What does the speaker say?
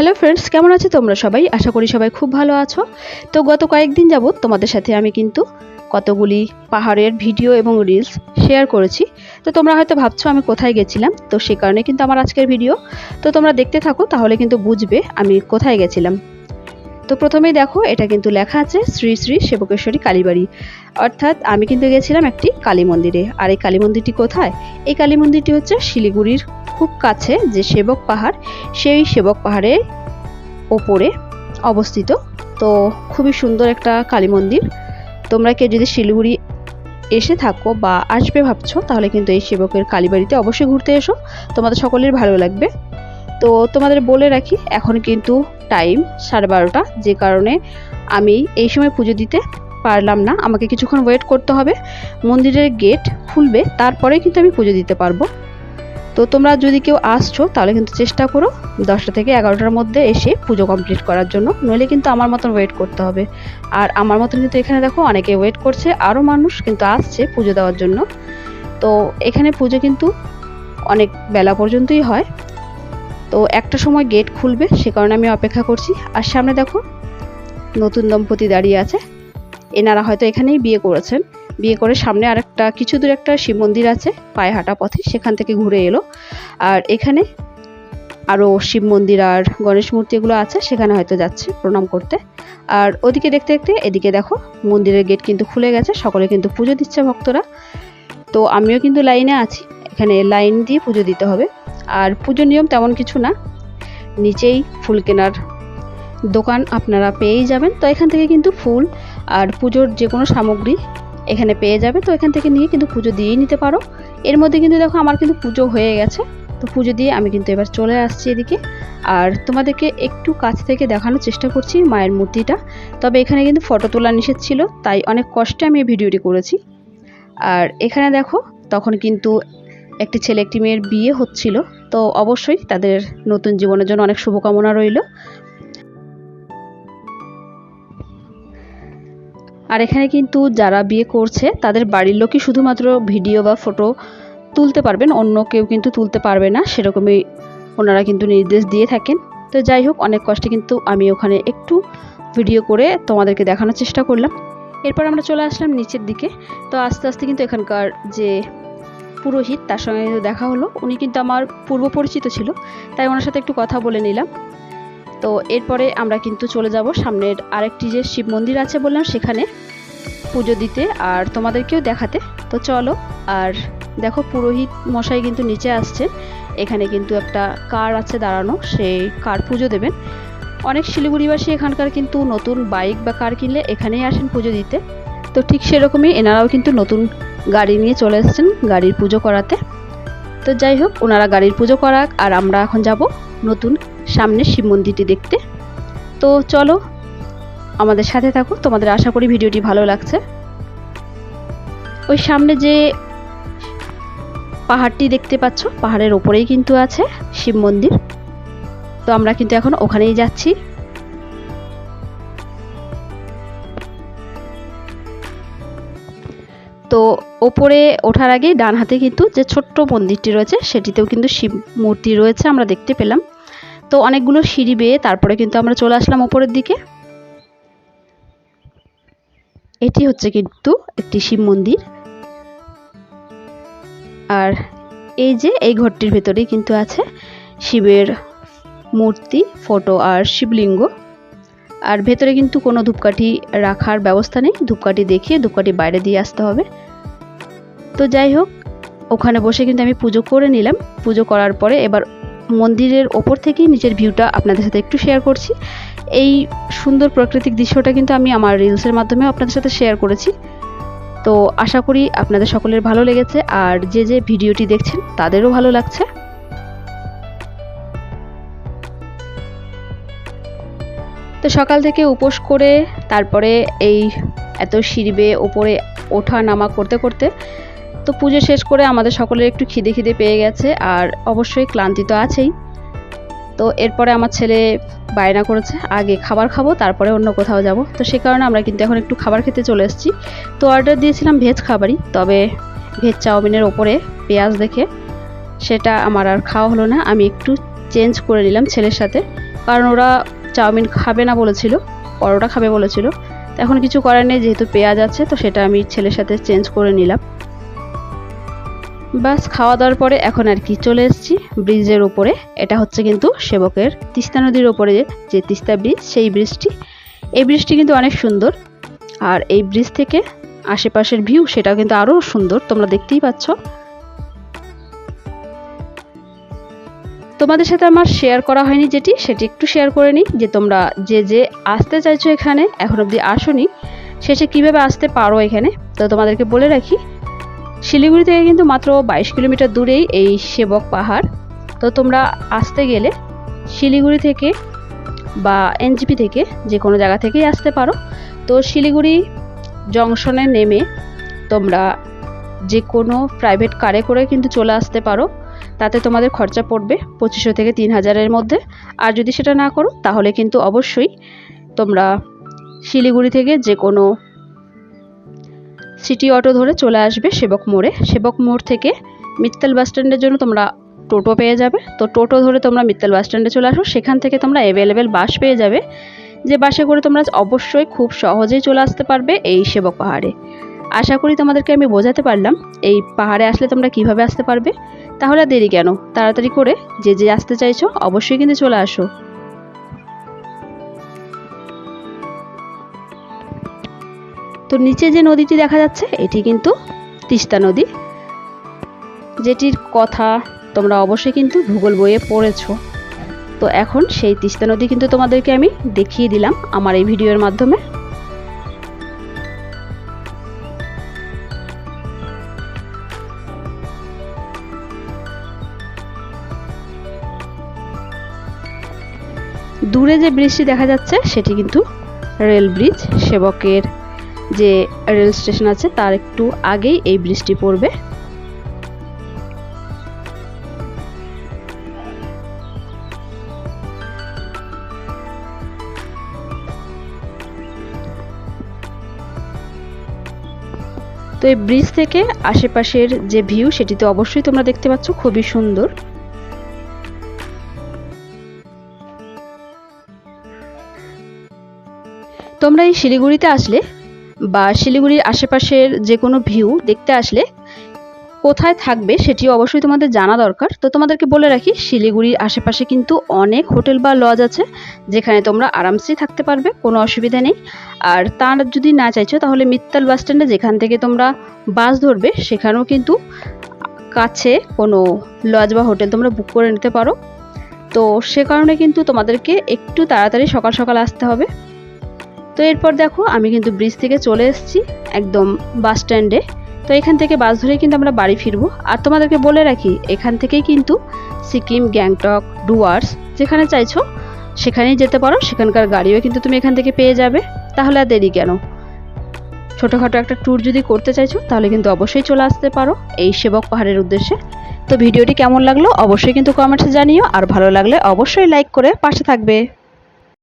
Hello friends কেমন আছো তোমরা সবাই? আশা করি সবাই খুব ভালো আছো। তো গত কয়েকদিন যাবৎ তোমাদের সাথে আমি কিন্তু কতগুলি পাহাড়ের ভিডিও এবং রিলস শেয়ার করেছি। তো তোমরা হয়তো ভাবছ আমি কোথায় গেছিলাম, তো সে কারণে কিন্তু আমার আজকের ভিডিও তো তোমরা দেখতে থাকো, তাহলে কিন্তু বুঝবে আমি কোথায় গেছিলাম। তো প্রথমেই দেখো, এটা কিন্তু লেখা আছে শ্রী শ্রী সেবকেশ্বরী কালীবাড়ি। অর্থাৎ আমি কিন্তু গেছিলাম একটি কালী মন্দিরে। আর এই কালী মন্দিরটি কোথায়? এই কালী মন্দিরটি হচ্ছে শিলিগুড়ির খুব কাছে যে সেবক পাহাড়, সেই সেবক পাহাড়ের ওপরে অবস্থিত। তো খুবই সুন্দর একটা কালী মন্দির। তোমরা কেউ যদি শিলিগুড়ি এসে থাকো বা আসবে ভাবছ, তাহলে কিন্তু এই সেবকের কালীবাড়িতে অবশ্যই ঘুরতে এসো। তোমাদের সকলের ভালো লাগবে। তো তোমাদের বলে রাখি, এখন কিন্তু টাইম সাড়ে বারোটা, যে কারণে আমি এই সময় পুজো দিতে পারলাম না। আমাকে কিছুক্ষণ ওয়েট করতে হবে। মন্দিরের গেট খুলবে, তারপরে কিন্তু আমি পুজো দিতে পারব। তো তোমরা যদি কেউ আসছো, তাহলে কিন্তু চেষ্টা করো দশটা থেকে এগারোটার মধ্যে এসে পুজো কমপ্লিট করার জন্য। নইলে কিন্তু আমার মতন ওয়েট করতে হবে। আর আমার মতন কিন্তু এখানে দেখো, অনেকে ওয়েট করছে আরও মানুষ কিন্তু আসছে পুজো দেওয়ার জন্য। তো এখানে পুজো কিন্তু অনেক বেলা পর্যন্তই হয়। তো একটা সময় গেট খুলবে, সে কারণে আমি অপেক্ষা করছি। আর সামনে দেখো, নতুন দম্পতি দাঁড়িয়ে আছে। এনারা হয়তো এখানেই বিয়ে করেছেন। বিয়ে করে সামনে আরেকটা, কিছু দূর একটা শিব মন্দির আছে, পায়ে হাঁটা পথে, সেখান থেকে ঘুরে এলো। আর এখানে আরও শিব মন্দির আর গণেশ মূর্তি এগুলো আছে, সেখানে হয়তো যাচ্ছে প্রণাম করতে। আর ওদিকে দেখতে দেখতে এদিকে দেখো, মন্দিরের গেট কিন্তু খুলে গেছে, সকলে কিন্তু পুজো দিচ্ছে ভক্তরা। তো আমিও কিন্তু লাইনে আছি। এখানে লাইন দিয়ে পুজো দিতে হবে। আর পুজো নিয়ম তেমন কিছু না। নিচেই ফুল কেনার দোকান আপনারা পেয়েই যাবেন। তো এখান থেকে কিন্তু ফুল আর পুজোর যে কোনো সামগ্রী এখানে পেয়ে যাবে। তো এখান থেকে নিয়ে কিন্তু পুজো দিয়েই নিতে পারো। এর মধ্যে কিন্তু দেখো আমার কিন্তু পুজো হয়ে গেছে। তো পুজো দিয়ে আমি কিন্তু এবার চলে আসছি এদিকে। আর তোমাদেরকে একটু কাছ থেকে দেখানোর চেষ্টা করছি মায়ের মূর্তিটা। তবে এখানে কিন্তু ফটো তোলা নিষেধ ছিল, তাই অনেক কষ্টে আমি ভিডিওটি করেছি। আর এখানে দেখো, তখন কিন্তু একটি ছেলে, একটি মেয়ের বিয়ে হচ্ছিল। তো অবশ্যই তাদের নতুন জীবনের জন্য অনেক শুভকামনা রইল। আর এখানে কিন্তু যারা বিয়ে করছে, তাদের বাড়ির লোকই শুধুমাত্র ভিডিও বা ফটো তুলতে পারবেন, অন্য কেউ কিন্তু তুলতে পারবে না, সেরকমই ওনারা কিন্তু নির্দেশ দিয়ে থাকেন। তো যাই হোক, অনেক কষ্টে কিন্তু আমি ওখানে একটু ভিডিও করে তোমাদেরকে দেখানোর চেষ্টা করলাম। এরপর আমরা চলে আসলাম নিচের দিকে। তো আস্তে আস্তে কিন্তু এখানকার যে পুরোহিত, তার সঙ্গে দেখা হলো। উনি কিন্তু আমার পূর্ব পরিচিত ছিল, তাই ওনার সাথে একটু কথা বলে নিলাম। তো এরপরে আমরা কিন্তু চলে যাব সামনের আরেকটি যে শিব মন্দির আছে বললাম, সেখানে পুজো দিতে আর তোমাদেরকেও দেখাতে। তো চলো, আর দেখো পুরোহিত মশাই কিন্তু নিচে আসছে। এখানে কিন্তু একটা কার আছে দাঁড়ানো সেই কার পুজো দেবেন। অনেক শিলিগুড়িবাসী এখানকার কিন্তু নতুন বাইক বা কার কিনলে এখানেই আসেন পুজো দিতে। তো ঠিক সেরকমই এনারাও কিন্তু নতুন গাড়ি নিয়ে চলে এসেছেন গাড়ির পুজো করাতে। তো যাই হোক, ওনারা গাড়ির পুজো করাক আর আমরা এখন যাব নতুন সামনে শিব মন্দিরটি দেখতে। তো চলো আমাদের সাথে থাকো তোমাদের আশা করি ভিডিওটি ভালো লাগছে। ওই সামনে যে পাহাড়টি দেখতে পাচ্ছ, পাহাড়ের ওপরেই কিন্তু আছে শিব মন্দির। তো আমরা কিন্তু এখন ওখানেই যাচ্ছি। তো ওপরে ওঠার আগে ডান হাতে কিন্তু যে ছোট্ট মন্দিরটি রয়েছে, সেটিতেও কিন্তু শিব মূর্তি রয়েছে আমরা দেখতে পেলাম। তো অনেকগুলো সিঁড়ি বেয়ে তারপরে কিন্তু আমরা চলে আসলাম ওপরের দিকে। এটি হচ্ছে কিন্তু একটি শিব মন্দির। আর এই যে এই ঘরটির ভেতরেই কিন্তু আছে শিবের মূর্তি, ফটো আর শিবলিঙ্গ। আর ভেতরে কিন্তু কোনো ধূপকাঠি রাখার ব্যবস্থা নেই। ধূপকাঠি দেখিয়ে ধূপকাঠি বাইরে দিয়ে আসতে হবে। তো যাই হোক, ওখানে বসে কিন্তু আমি পুজো করে নিলাম। পুজো করার পরে এবার মন্দিরের ওপর থেকেই নিচের ভিউটা আপনাদের সাথে একটু শেয়ার করছি। এই সুন্দর প্রাকৃতিক দৃশ্যটা কিন্তু আমি আমার রিলসের মাধ্যমে আপনাদের সাথে শেয়ার করেছি। তো আশা করি আপনাদের সকলের ভালো লেগেছে। আর যে যে ভিডিওটি দেখছেন, তাদেরও ভালো লাগছে। তো সকাল থেকে উপোস করে তারপরে এই এত সিঁড়ি বেয়ে ওপরে ওঠা নামা করতে করতে তো পুজো শেষ করে আমাদের সকলের একটু খিদে খিদে পেয়ে গেছে আর অবশ্যই ক্লান্তি তো আছেই। তো এরপরে আমার ছেলে বায়না করেছে, আগে খাবার খাব, তারপরে অন্য কোথাও যাব। তো সে কারণে আমরা কিন্তু এখন একটু খাবার খেতে চলে এসেছি। তো অর্ডার দিয়েছিলাম ভেজ খাবারই, তবে ভেজ চাউমিনের ওপরে পেঁয়াজ দেখে সেটা আমার আর খাওয়া হলো না। আমি একটু চেঞ্জ করে নিলাম ছেলের সাথে। কারণ ওরা চাউমিন খাবে না বলেছিল, পরোটা খাবে বলেছিল। তো এখন কিছু করার নেই, যেহেতু পেঁয়াজ আছে, তো সেটা আমি ছেলের সাথে চেঞ্জ করে নিলাম। বাস খাওয়া দাওয়ার পরে এখন আর কি চলে এসেছি ব্রিজের উপরে। এটা হচ্ছে কিন্তু সেবকের তিস্তা নদীর ওপরে যে তিস্তা ব্রিজ, সেই ব্রিজটি। এই ব্রিজটি কিন্তু অনেক সুন্দর। আর এই ব্রিজ থেকে আশেপাশের ভিউ সেটাও কিন্তু আরও সুন্দর, তোমরা দেখতেই পাচ্ছ। তোমাদের সাথে আমার শেয়ার করা হয়নি যেটি, সেটি একটু শেয়ার করে নিই যে তোমরা যে যে আসতে চাইছো এখানে, এখন অবধি আসোনি, শেষে কীভাবে আসতে পারো এখানে? তো তোমাদেরকে বলে রাখি, শিলিগুড়ি থেকে কিন্তু মাত্র বাইশ কিলোমিটার দূরেই এই সেবক পাহাড়। তো তোমরা আসতে গেলে শিলিগুড়ি থেকে বা এনজিপি থেকে যে কোনো জায়গা থেকেই আসতে পারো। তো শিলিগুড়ি জংশনে নেমে তোমরা যে কোনো প্রাইভেট কারে করে কিন্তু চলে আসতে পারো। তাতে তোমাদের খরচা পড়বে পঁচিশশো থেকে তিন হাজারের মধ্যে। আর যদি সেটা না করো, তাহলে কিন্তু অবশ্যই তোমরা শিলিগুড়ি থেকে যে কোনো সিটি অটো ধরে চলে আসবে সেবক মোড়ে। সেবক মোড় থেকে মিত্তাল বাস স্ট্যান্ডের জন্য তোমরা টোটো পেয়ে যাবে। তো টোটো ধরে তোমরা মিত্তাল বাস স্ট্যান্ডে চলে আসো। সেখান থেকে তোমরা অ্যাভেলেবেল বাস পেয়ে যাবে। যে বাসে করে তোমরা অবশ্যই খুব সহজেই চলে আসতে পারবে এই সেবক পাহাড়ে। আশা করি তোমাদেরকে আমি বোঝাতে পারলাম। এই পাহাড়ে আসলে তোমরা কীভাবে আসতে পারবে? তাহলে দেরি কেন? তাড়াতাড়ি করে যে যে আসতে চাইছো, অবশ্যই কিন্তু চলে আসো। তো নিচে যে নদীটি দেখা যাচ্ছে, এটি কিন্তু তিস্তা নদী। যেটির কথা তোমরা অবশ্যই কিন্তু ভূগোল বইয়ে পড়েছো। তো এখন সেই তিস্তা নদী কিন্তু তোমাদেরকে আমি দেখিয়ে দিলাম আমার এই ভিডিওর মাধ্যমে। দূরে যে ব্রিজটি দেখা যাচ্ছে, সেটি কিন্তু রেল ব্রিজ সেবকের যে রেল স্টেশন আছে, তার একটু আগেই এই ব্রিজটি পড়বে। তো এই ব্রিজ থেকে আশেপাশের যে ভিউ সেটি তো অবশ্যই তোমরা দেখতে পাচ্ছ, খুবই সুন্দর। তোমরা এই শিলিগুড়িতে আসলে বা শিলিগুড়ির আশেপাশের যে কোনো ভিউ দেখতে আসলে কোথায় থাকবে সেটি অবশ্যই তোমাদের জানা দরকার। তো তোমাদেরকে বলে রাখি, শিলিগুড়ির আশেপাশে কিন্তু অনেক হোটেল বা লজ আছে যেখানে তোমরা আরামসেই থাকতে পারবে, কোনো অসুবিধা নেই। আর তার যদি না চাইছো তাহলে মিত্তাল বাস স্ট্যান্ডে যেখান থেকে তোমরা বাস ধরবে সেখানেও কিন্তু কাছে কোনো লজ বা হোটেল তোমরা বুক করে নিতে পারো। তো সে কারণে কিন্তু তোমাদেরকে একটু তাড়াতাড়ি সকাল সকাল আসতে হবে। তো এরপর দেখো, আমি কিন্তু ব্রিজ থেকে চলে এসেছি, একদম বাস স্ট্যান্ডে তো এখান থেকে বাস ধরেই কিন্তু আমরা বাড়ি ফিরবো। আর তোমাদেরকে বলে রাখি, এখান থেকেই কিন্তু সিকিম, গ্যাংটক, ডুয়ার্স, যেখানে চাইছো, সেখানেই যেতে পারো। সেখানকার গাড়িও কিন্তু তুমি এখান থেকে পেয়ে যাবে। তাহলে আর দেরি কেন? ছোটোখাটো একটা ট্যুর যদি করতে চাইছো, তাহলে কিন্তু অবশ্যই চলে আসতে পারো এই সেবক পাহাড়ের উদ্দেশ্যে। তো ভিডিওটি কেমন লাগল, অবশ্যই কিন্তু কমেন্টসে জানিও। আর ভালো লাগলে অবশ্যই লাইক করে পাশে থাকবে।